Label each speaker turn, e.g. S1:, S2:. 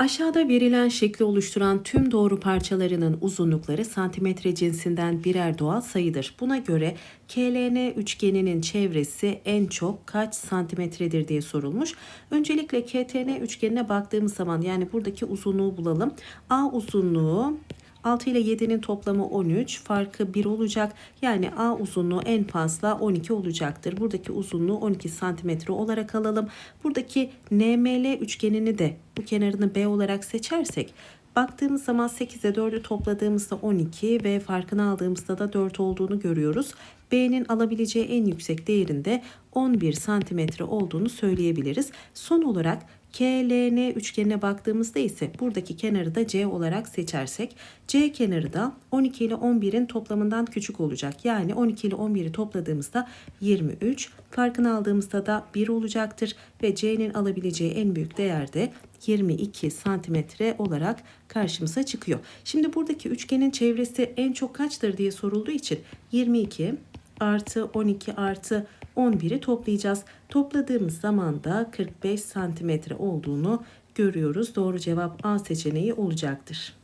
S1: Aşağıda verilen şekli oluşturan tüm doğru parçalarının uzunlukları santimetre cinsinden birer doğal sayıdır. Buna göre KLN üçgeninin çevresi en çok kaç santimetredir diye sorulmuş. Öncelikle KTN üçgenine baktığımız zaman yani buradaki uzunluğu bulalım. A uzunluğu 6 ile 7'nin toplamı 13. Farkı 1 olacak. Yani A uzunluğu en fazla 12 olacaktır. Buradaki uzunluğu 12 santimetre olarak alalım. Buradaki NML üçgenini de bu kenarını B olarak seçersek Baktığımız zaman 8'e 4'ü topladığımızda 12 ve farkını aldığımızda da 4 olduğunu görüyoruz. B'nin alabileceği en yüksek değerinde 11 santimetre olduğunu söyleyebiliriz. Son olarak KLN üçgenine baktığımızda ise buradaki kenarı da C olarak seçersek C kenarı da 12 ile 11'in toplamından küçük olacak. Yani 12 ile 11'i topladığımızda 23. Farkını aldığımızda da 1 olacaktır ve C'nin alabileceği en büyük değer de 22 santimetre olarak karşımıza çıkıyor. Şimdi buradaki üçgenin çevresi en çok kaçtır diye sorulduğu için 22 artı 12 artı 11'i toplayacağız. Topladığımız zaman da 45 santimetre olduğunu görüyoruz. Doğru cevap A seçeneği olacaktır.